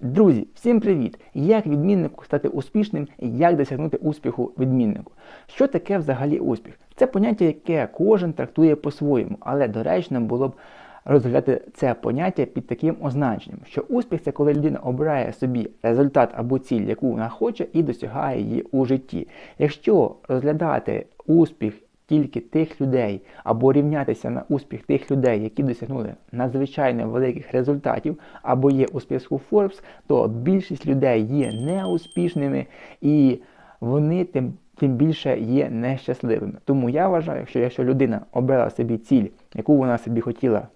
Друзі, всім привіт! Як відміннику стати успішним і як досягнути успіху відміннику? Що таке взагалі успіх? Це поняття, яке кожен трактує по-своєму, але доречно було б розглядати це поняття під таким означенням, що успіх це коли людина обирає собі результат або ціль, яку вона хоче, і досягає її у житті. Якщо розглядати успіх тільки тих людей, або рівнятися на успіх тих людей, які досягнули надзвичайно великих результатів, або є у списку Forbes, то більшість людей є неуспішними і вони тим тим більше є нещасливими. Тому я вважаю, що якщо людина обрала собі ціль, яку вона собі хотіла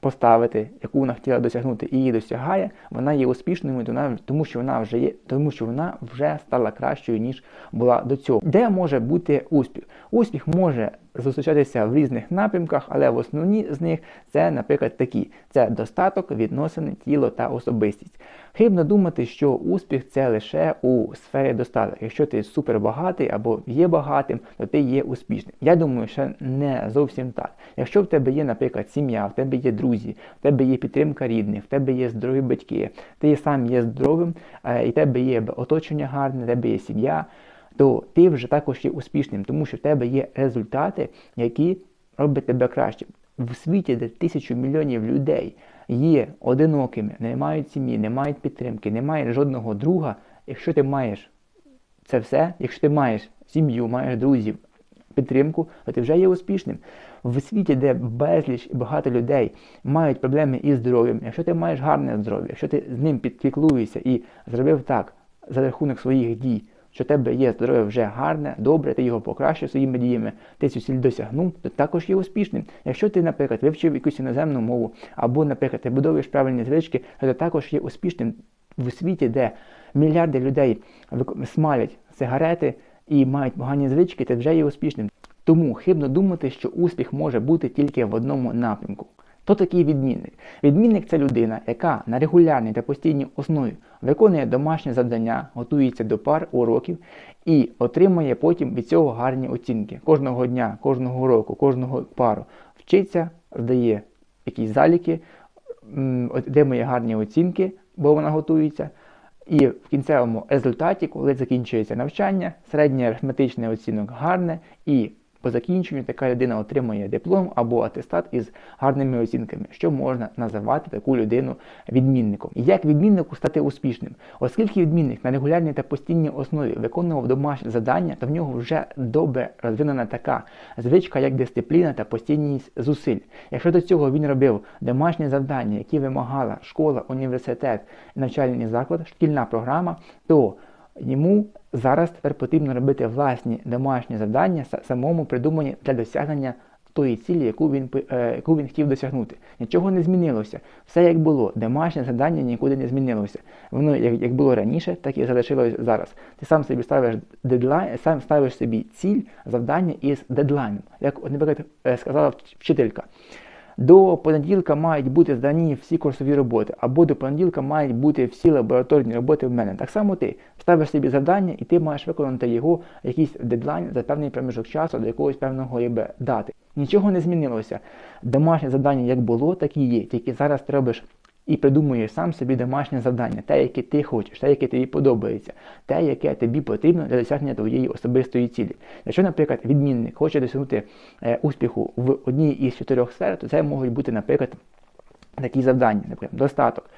поставити, яку вона хотіла досягнути і її досягає, вона є успішною, тому що вона вже є, тому що вона вже стала кращою, ніж була до цього. Де може бути успіх? Успіх може зустрічатися в різних напрямках, але в основні з них це, наприклад, такі: це достаток, відносини, тіло та особистість. Хибно думати, що успіх це лише у сфері достатку. Якщо ти супербагатий або є багатим, то ти є успішним. Я думаю, що не зовсім так. Якщо в тебе є, наприклад, сім'я, в тебе є друзі, в тебе є підтримка рідних, в тебе є здорові батьки, ти сам є здоровим, е, і в тебе є оточення гарне, в тебе є сім'я то ти вже також є успішним, тому що в тебе є результати, які роблять тебе кращим. В світі, де тисячу мільйонів людей є одинокими, не мають сім'ї, не мають підтримки, не мають жодного друга. Якщо ти маєш це все, якщо ти маєш сім'ю, маєш друзів, підтримку, то ти вже є успішним. В світі, де безліч і багато людей мають проблеми із здоров'ям, якщо ти маєш гарне здоров'я, якщо ти з ним підпіклуєшся і зробив так за рахунок своїх дій що тебе є здоров'я вже гарне, добре, ти його покращив своїми діями, ти цю ціль досягнув, то також є успішним. Якщо ти, наприклад, вивчив якусь іноземну мову, або, наприклад, ти будуєш правильні звички, то ти також є успішним в світі, де мільярди людей смалять сигарети і мають погані звички, ти вже є успішним. Тому хибно думати, що успіх може бути тільки в одному напрямку. Хто такий відмінник? Відмінник це людина, яка на регулярній та постійній основі виконує домашнє завдання, готується до пар уроків і отримує потім від цього гарні оцінки. Кожного дня, кожного року, кожного пару вчиться, здає якісь заліки, отримує гарні оцінки, бо вона готується. І в кінцевому результаті, коли закінчується навчання, середній арифметичний оцінок гарне і по закінченню така людина отримує диплом або атестат із гарними оцінками, що можна називати таку людину відмінником. Як відміннику стати успішним? Оскільки відмінник на регулярній та постійній основі виконував домашні завдання, то в нього вже добре розвинена така звичка, як дисципліна та постійність зусиль. Якщо до цього він робив домашні завдання, які вимагала школа, університет, навчальний заклад, шкільна програма, то Йому зараз тепер потрібно робити власні домашні завдання, самому придумані для досягнення тої цілі, яку він е, яку він хотів досягнути. Нічого не змінилося. Все як було. Домашнє завдання нікуди не змінилося. Воно як як було раніше, так і залишилось зараз. Ти сам собі ставиш дедлайн, сам ставиш собі ціль, завдання із дедлайном. Як, наприклад, е, сказала вчителька. До понеділка мають бути здані всі курсові роботи, або до понеділка мають бути всі лабораторні роботи в мене. Так само ти ставиш собі завдання, і ти маєш виконати його якийсь дедлайн за певний проміжок часу до якогось певного дати. Нічого не змінилося. Домашнє завдання як було, так і є. Тільки зараз ти робиш і придумуєш сам собі домашнє завдання, те, яке ти хочеш, те, яке тобі подобається, те, яке тобі потрібно для досягнення твоєї особистої цілі. Якщо, наприклад, відмінник хоче досягнути е, успіху в одній із чотирьох сфер, то це можуть бути, наприклад, такі завдання, наприклад, достаток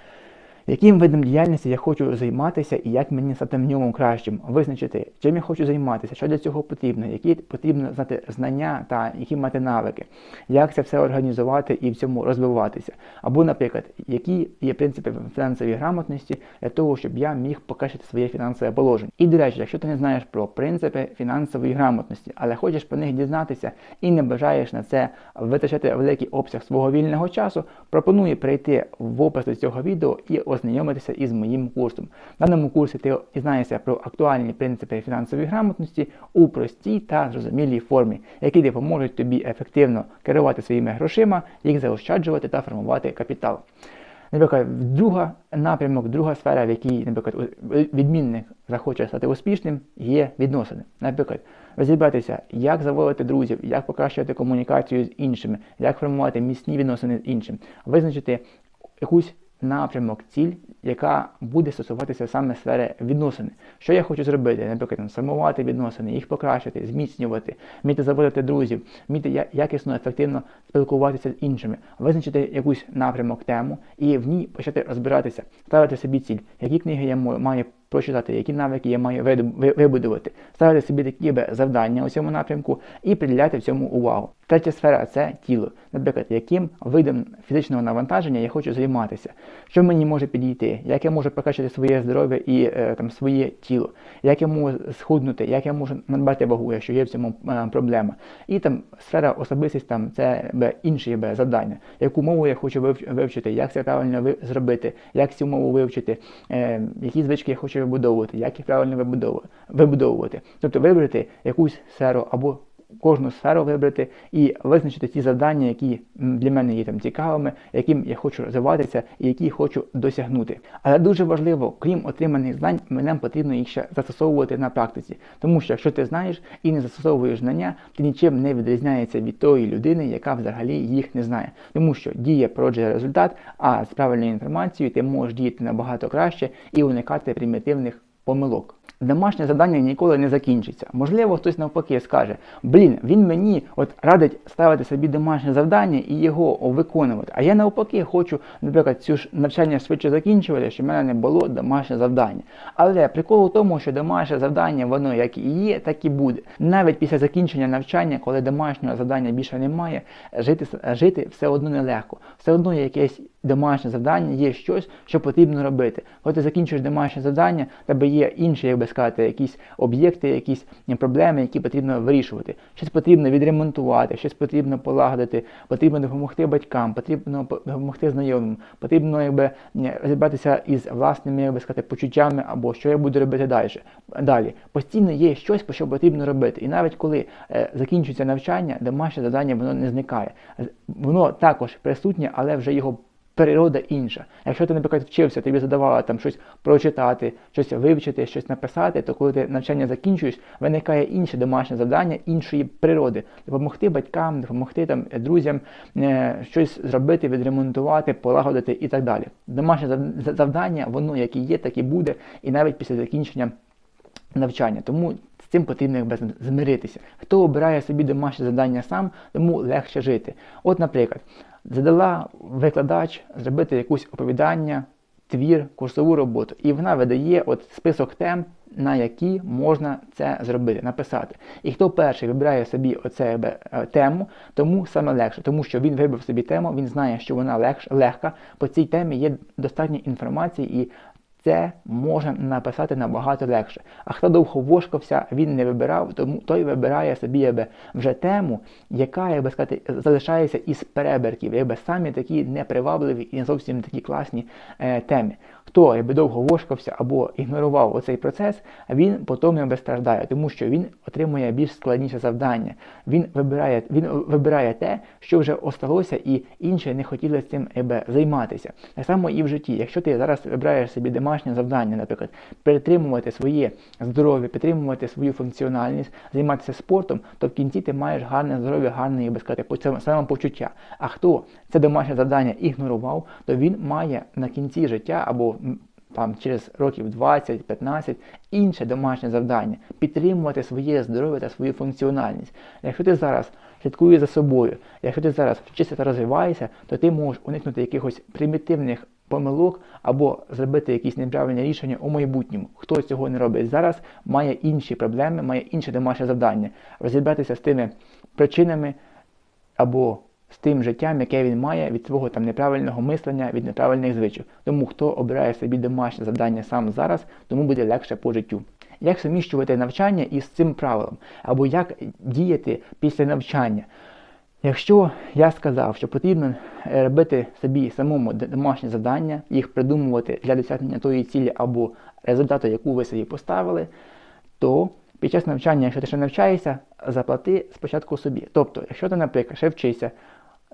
яким видом діяльності я хочу займатися і як мені стати в ньому кращим, визначити, чим я хочу займатися, що для цього потрібно, які потрібно знати знання та які мати навики, як це все організувати і в цьому розвиватися. Або, наприклад, які є принципи фінансової грамотності для того, щоб я міг покращити своє фінансове положення. І, до речі, якщо ти не знаєш про принципи фінансової грамотності, але хочеш про них дізнатися і не бажаєш на це витрачати великий обсяг свого вільного часу, пропоную перейти в опис до цього відео і ознайомитися із моїм курсом. В даному курсі ти дізнаєшся про актуальні принципи фінансової грамотності у простій та зрозумілій формі, які допоможуть тобі ефективно керувати своїми грошима, їх заощаджувати та формувати капітал. Наприклад, друга напрямок, друга сфера, в якій, наприклад, відмінник захоче стати успішним, є відносини. Наприклад, розібратися, як заводити друзів, як покращувати комунікацію з іншими, як формувати міцні відносини з іншим, визначити якусь напрямок, ціль, яка буде стосуватися саме сфери відносини. Що я хочу зробити? Наприклад, сформувати відносини, їх покращити, зміцнювати, вміти заводити друзів, вміти якісно, ефективно спілкуватися з іншими, визначити якусь напрямок, тему і в ній почати розбиратися, ставити собі ціль, які книги я маю прочитати, які навики я маю вибудувати, ставити собі такі завдання у цьому напрямку і приділяти в цьому увагу. Третя сфера це тіло. Наприклад, яким видом фізичного навантаження я хочу займатися, що мені може підійти, як я можу покращити своє здоров'я і е, там своє тіло, як я можу схуднути, як я можу надбати вагу, якщо є в цьому е, проблема. І там сфера особистість там це б, інші б, завдання, яку мову я хочу вивчити, як це правильно ви, зробити, як цю мову вивчити, е, які звички я хочу вибудовувати, як їх правильно вибудовувати. Тобто вибрати якусь сферу або кожну сферу вибрати і визначити ті завдання, які для мене є там цікавими, яким я хочу розвиватися і які хочу досягнути. Але дуже важливо, крім отриманих знань, нам потрібно їх ще застосовувати на практиці. Тому що якщо ти знаєш і не застосовуєш знання, ти нічим не відрізняється від тої людини, яка взагалі їх не знає. Тому що діє породжує результат, а з правильною інформацією ти можеш діяти набагато краще і уникати примітивних помилок. Домашнє завдання ніколи не закінчиться. Можливо, хтось навпаки скаже, блін, він мені от радить ставити собі домашнє завдання і його виконувати. А я навпаки хочу, наприклад, цю ж навчання швидше закінчувати, щоб в мене не було домашнє завдання. Але прикол у тому, що домашнє завдання, воно як і є, так і буде. Навіть після закінчення навчання, коли домашнього завдання більше немає, жити жити все одно нелегко. Все одно якесь домашнє завдання, є щось, що потрібно робити. Коли ти закінчуєш домашнє завдання, тебе є інші, як би сказати, якісь об'єкти, якісь проблеми, які потрібно вирішувати. Щось потрібно відремонтувати, щось потрібно полагодити, потрібно допомогти батькам, потрібно допомогти знайомим, потрібно якби розібратися із власними як сказати, почуттями або що я буду робити далі. Далі постійно є щось, що потрібно робити. І навіть коли е, закінчується навчання, домашнє завдання воно не зникає. Воно також присутнє, але вже його природа інша. Якщо ти, наприклад, вчився, тобі задавали там щось прочитати, щось вивчити, щось написати, то коли ти навчання закінчуєш, виникає інше домашнє завдання іншої природи. Допомогти батькам, допомогти там друзям е, щось зробити, відремонтувати, полагодити і так далі. Домашнє завдання, воно як і є, так і буде, і навіть після закінчення навчання. Тому цим потрібно якби змиритися. Хто обирає собі домашнє завдання сам, тому легше жити. От, наприклад задала викладач зробити якусь оповідання, твір, курсову роботу. І вона видає от список тем, на які можна це зробити, написати. І хто перший вибирає собі оце е, тему, тому саме легше, тому що він вибрав собі тему, він знає, що вона легш, легка. По цій темі є достатньо інформації, і це можна написати набагато легше. А хто довго вошкався, він не вибирав, тому той вибирає собі якби, вже тему, яка, як би сказати, залишається із переберків, якби самі такі непривабливі і не зовсім такі класні е, теми. Хто якби довго вошкався або ігнорував оцей процес, він потім якби страждає, тому що він отримує більш складніше завдання. Він вибирає він вибирає те, що вже осталося, і інші не хотіли з цим якби, займатися. Так само і в житті. Якщо ти зараз вибираєш собі домашнє завдання, наприклад, підтримувати своє здоров'я, підтримувати свою функціональність, займатися спортом, то в кінці ти маєш гарне здоров'я, гарне би сказати, самопочуття. А хто це домашнє завдання ігнорував, то він має на кінці життя або там через років 20-15 інше домашнє завдання підтримувати своє здоров'я та свою функціональність. Якщо ти зараз слідкуєш за собою, якщо ти зараз вчишся та розвиваєшся, то ти можеш уникнути якихось примітивних помилок або зробити якісь неправильні рішення у майбутньому. Хто цього не робить зараз, має інші проблеми, має інше домашнє завдання розібратися з тими причинами або з тим життям, яке він має від свого там неправильного мислення, від неправильних звичок. Тому хто обирає собі домашнє завдання сам зараз, тому буде легше по життю. Як суміщувати навчання із цим правилом, або як діяти після навчання? Якщо я сказав, що потрібно е, робити собі самому домашні завдання, їх придумувати для досягнення тої цілі або результату, яку ви собі поставили, то під час навчання, якщо ти ще навчаєшся, заплати спочатку собі. Тобто, якщо ти, наприклад, ще вчишся,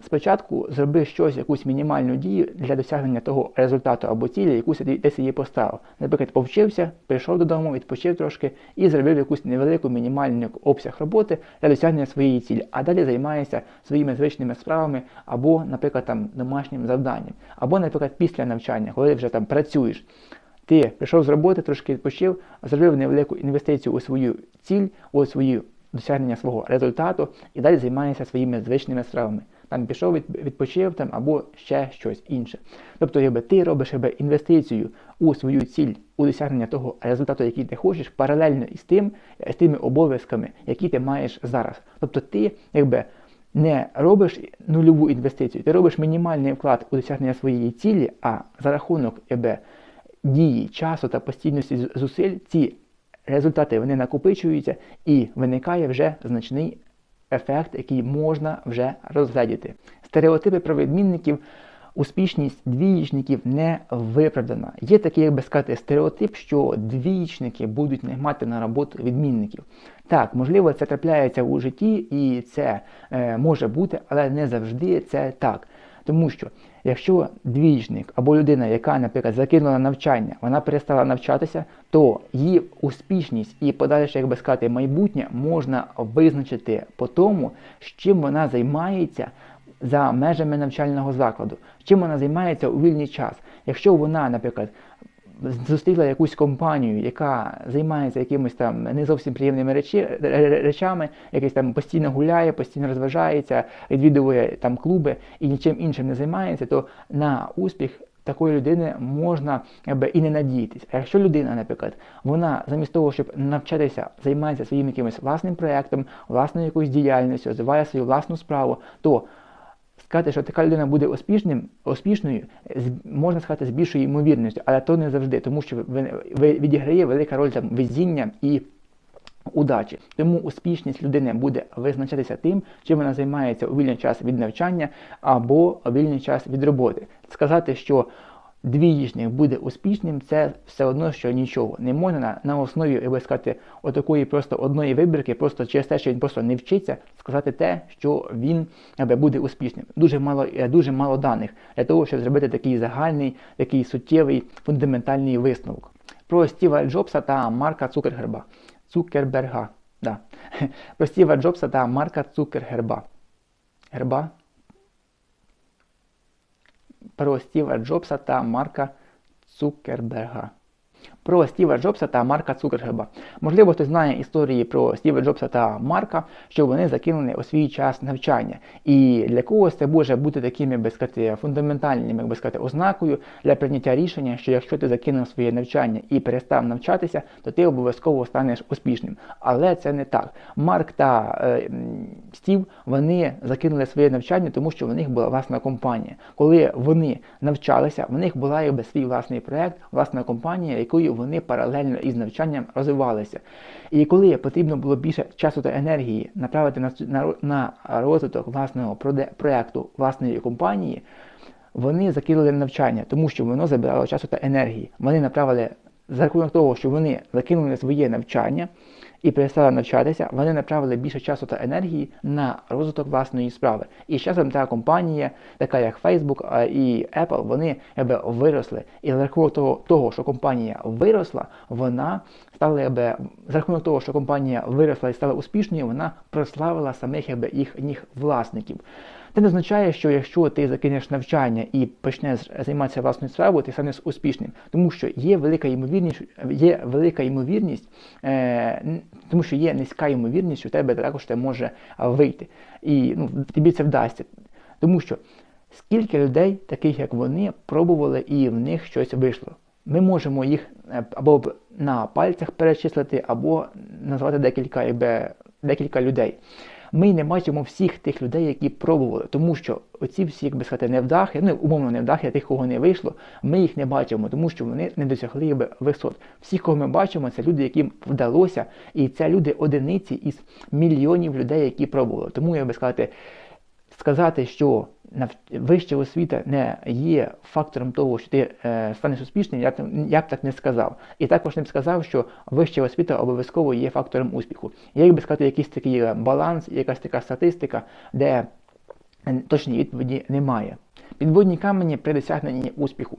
Спочатку зроби щось, якусь мінімальну дію для досягнення того результату або цілі, яку десь її поставив. Наприклад, повчився, прийшов додому, відпочив трошки і зробив якусь невелику мінімальну обсяг роботи для досягнення своєї цілі, а далі займаєшся своїми звичними справами або, наприклад, там домашнім завданням, або, наприклад, після навчання, коли вже там працюєш. Ти прийшов з роботи, трошки відпочив, зробив невелику інвестицію у свою ціль, у свою досягнення свого результату і далі займаєшся своїми звичними справами там пішов, відпочив там або ще щось інше. Тобто, якби ти робиш якби, інвестицію у свою ціль, у досягнення того результату, який ти хочеш, паралельно із тим, з тими обов'язками, які ти маєш зараз. Тобто ти якби не робиш нульову інвестицію, ти робиш мінімальний вклад у досягнення своєї цілі, а за рахунок якби, дії, часу та постійності зусиль ці результати вони накопичуються і виникає вже значний ефект, який можна вже розглядіти. Стереотипи про відмінників, успішність двієчників не виправдана. Є такий, як би сказати, стереотип, що двієчники будуть наймати на роботу відмінників. Так, можливо, це трапляється у житті, і це е, може бути, але не завжди це так. Тому що якщо двічник або людина, яка, наприклад, закинула навчання, вона перестала навчатися, то її успішність і подальше, як би сказати, майбутнє можна визначити по тому, з чим вона займається за межами навчального закладу, чим вона займається у вільний час. Якщо вона, наприклад, зустріла якусь компанію, яка займається якимись там не зовсім приємними речі, речами, якийсь там постійно гуляє, постійно розважається, відвідує там клуби і нічим іншим не займається, то на успіх. Такої людини можна якби, і не надіятися. А якщо людина, наприклад, вона замість того, щоб навчатися, займається своїм якимось власним проєктом, власною якоюсь діяльністю, розвиває свою власну справу, то сказати, що така людина буде успішним, успішною, можна сказати, з більшою ймовірністю, але то не завжди, тому що відіграє велика роль там везіння і удачі. Тому успішність людини буде визначатися тим, чим вона займається у вільний час від навчання або вільний час від роботи. Сказати, що двієчник буде успішним, це все одно, що нічого. Не можна на, на основі, як сказати, отакої просто одної вибірки, просто через те, що він просто не вчиться, сказати те, що він якби, буде успішним. Дуже мало е, дуже мало даних для того, щоб зробити такий загальний, такий суттєвий, фундаментальний висновок. Про Стіва Джобса та Марка Цукергерба. Цукерберга. Да. Про Стіва Джобса та Марка Цукергерба. Герба про Стіва Джобса та Марка Цукерберга про Стіва Джобса та Марка Цукергеба. Можливо, хтось знає історії про Стіва Джобса та Марка, що вони закинули у свій час навчання. І для когось це може бути такими би сказати, фундаментальними як би сказати, ознакою для прийняття рішення, що якщо ти закинув своє навчання і перестав навчатися, то ти обов'язково станеш успішним. Але це не так. Марк та е, Стів вони закинули своє навчання, тому що в них була власна компанія. Коли вони навчалися, в них була якби свій власний проект, власна компанія, якою вони паралельно із навчанням розвивалися. І коли потрібно було більше часу та енергії направити на на, на розвиток власного проєкту, власної компанії, вони закинули навчання, тому що воно забирало часу та енергії. Вони направили за рахунок того, що вони закинули своє навчання і перестали навчатися, вони направили більше часу та енергії на розвиток власної справи. І з часом та компанія, така як Facebook і Apple, вони якби виросли. І за рахунок того, того, що компанія виросла, вона стала якби, за рахунок того, що компанія виросла і стала успішною, вона прославила самих якби, їхніх власників. Це не означає, що якщо ти закинеш навчання і почнеш займатися власною справою, ти станеш успішним. Тому що є велика ймовірність, є велика ймовірність, е, тому що є низька ймовірність, що в тебе також це може вийти. І ну, тобі це вдасться. Тому що скільки людей, таких як вони, пробували і в них щось вийшло. Ми можемо їх е, або на пальцях перечислити, або назвати декілька, якби, декілька людей ми не бачимо всіх тих людей, які пробували, тому що оці всі, як би сказати, невдахи, ну умовно невдахи, тих, кого не вийшло, ми їх не бачимо, тому що вони не досягли якби, висот. Всі, кого ми бачимо, це люди, яким вдалося, і це люди одиниці із мільйонів людей, які пробували. Тому, як би сказати, сказати, що вища освіта не є фактором того, що ти е, станеш успішним, я, я б так не сказав. І також не б сказав, що вища освіта обов'язково є фактором успіху. Як би сказати, якийсь такий баланс, якась така статистика, де точної відповіді немає. Підводні камені при досягненні успіху.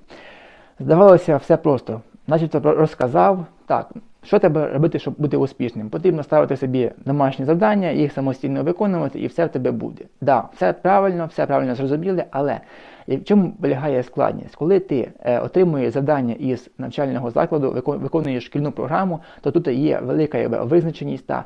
Здавалося, все просто. Начебто розказав, так, що треба робити, щоб бути успішним? Потрібно ставити собі домашні завдання, їх самостійно виконувати, і все в тебе буде. Так, да, все правильно, все правильно зрозуміли, але в чому полягає складність? Коли ти е, отримуєш завдання із навчального закладу, виконуєш шкільну програму, то тут є велика визначеність та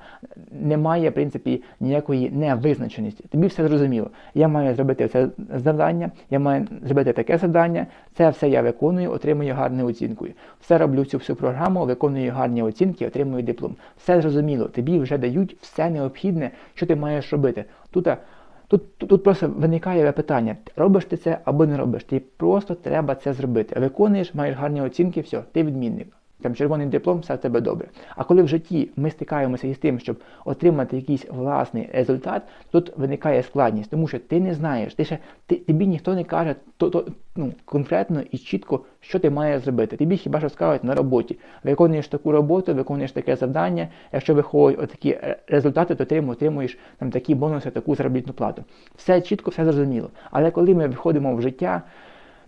немає в принципі ніякої невизначеності. Тобі все зрозуміло. Я маю зробити це завдання, я маю зробити таке завдання. Це все я виконую, отримую гарну оцінку. Все роблю цю всю програму, виконую гарні оцінки, отримую диплом. Все зрозуміло. Тобі вже дають все необхідне, що ти маєш робити. Тут, тут тут, просто виникає питання, робиш ти це або не робиш. Ти просто треба це зробити. Виконуєш, маєш гарні оцінки, все, ти відмінник там червоний диплом, все в тебе добре. А коли в житті ми стикаємося із тим, щоб отримати якийсь власний результат, тут виникає складність, тому що ти не знаєш, ти ще ти, тобі ніхто не каже то, то, ну, конкретно і чітко, що ти маєш зробити. Тобі хіба що скажуть на роботі. Виконуєш таку роботу, виконуєш таке завдання. Якщо виходять отакі результати, то ти отримуєш там такі бонуси, таку заробітну плату. Все чітко, все зрозуміло. Але коли ми виходимо в життя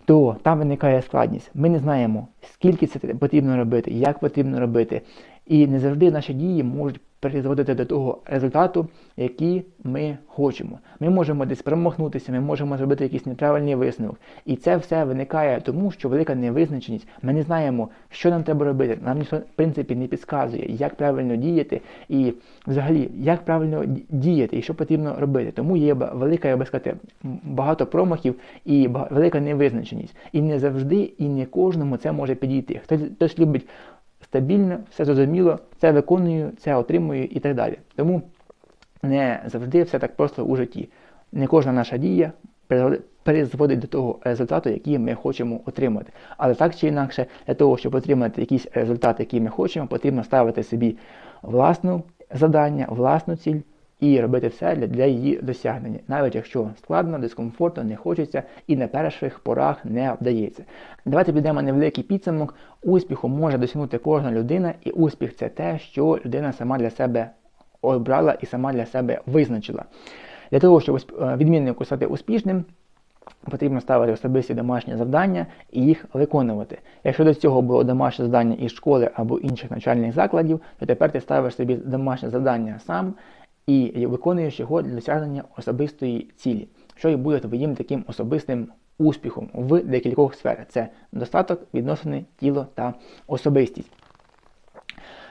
то там виникає складність. Ми не знаємо, скільки це потрібно робити, як потрібно робити. І не завжди наші дії можуть призводити до того результату, який ми хочемо. Ми можемо десь промахнутися, ми можемо зробити якийсь неправильний висновок. І це все виникає тому, що велика невизначеність. Ми не знаємо, що нам треба робити. Нам ніхто в принципі не підказує, як правильно діяти, і взагалі, як правильно діяти і що потрібно робити. Тому є велика, я би сказати, багато промахів і велика невизначеність. І не завжди, і не кожному це може підійти. Хтось, хтось любить стабільно, все зрозуміло, це виконую, це отримую і так далі. Тому не завжди все так просто у житті. Не кожна наша дія призводить до того результату, який ми хочемо отримати. Але так чи інакше, для того, щоб отримати якийсь результат, який ми хочемо, потрібно ставити собі власну завдання, власну ціль і робити все для, її досягнення, навіть якщо складно, дискомфортно, не хочеться і на перших порах не вдається. Давайте підемо невеликий підсумок. Успіху може досягнути кожна людина, і успіх це те, що людина сама для себе обрала і сама для себе визначила. Для того, щоб е, відміннику стати успішним, потрібно ставити особисті домашні завдання і їх виконувати. Якщо до цього було домашнє завдання із школи або інших навчальних закладів, то тепер ти ставиш собі домашнє завдання сам і виконуєш його для досягнення особистої цілі, що і буде твоїм таким особистим успіхом в декількох сферах. Це достаток, відносини, тіло та особистість.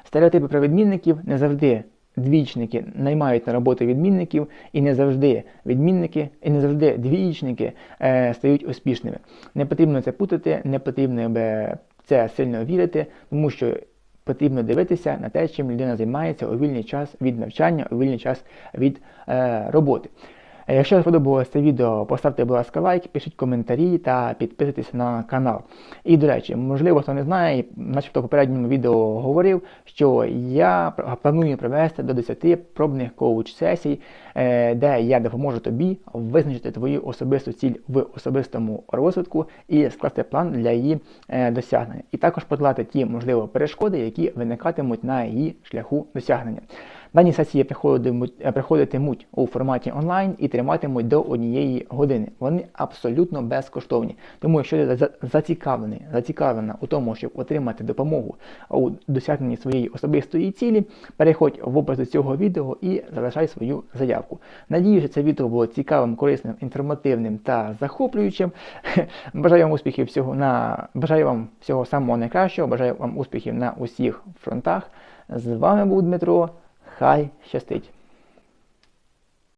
Стереотипи про відмінників не завжди двічники наймають на роботу відмінників, і не завжди відмінники, і не завжди двічники е, стають успішними. Не потрібно це путати, не потрібно це сильно вірити, тому що потрібно дивитися на те, чим людина займається у вільний час від навчання, у вільний час від е, роботи. Якщо сподобалося це відео, поставте, будь ласка, лайк, пишіть коментарі та підписуйтесь на канал. І, до речі, можливо, хто не знає, начебто в попередньому відео говорив, що я планую провести до 10 пробних коуч-сесій, е, де я допоможу тобі визначити твою особисту ціль в особистому розвитку і скласти план для її е, досягнення. І також подолати ті, можливо, перешкоди, які виникатимуть на її шляху досягнення. Дані сесії е, приходитимуть у форматі онлайн і триматимуть до однієї години. Вони абсолютно безкоштовні. Тому, якщо ти зацікавлений, зацікавлена у тому, щоб отримати допомогу у досягненні своєї особистої цілі, переходь в опис до цього відео і залишай свою заявку. Надіюся, це відео було цікавим, корисним, інформативним та захоплюючим. Бажаю вам успіхів всього на бажаю вам всього самого найкращого, бажаю вам успіхів на усіх фронтах. З вами був Дмитро. Хай щастить!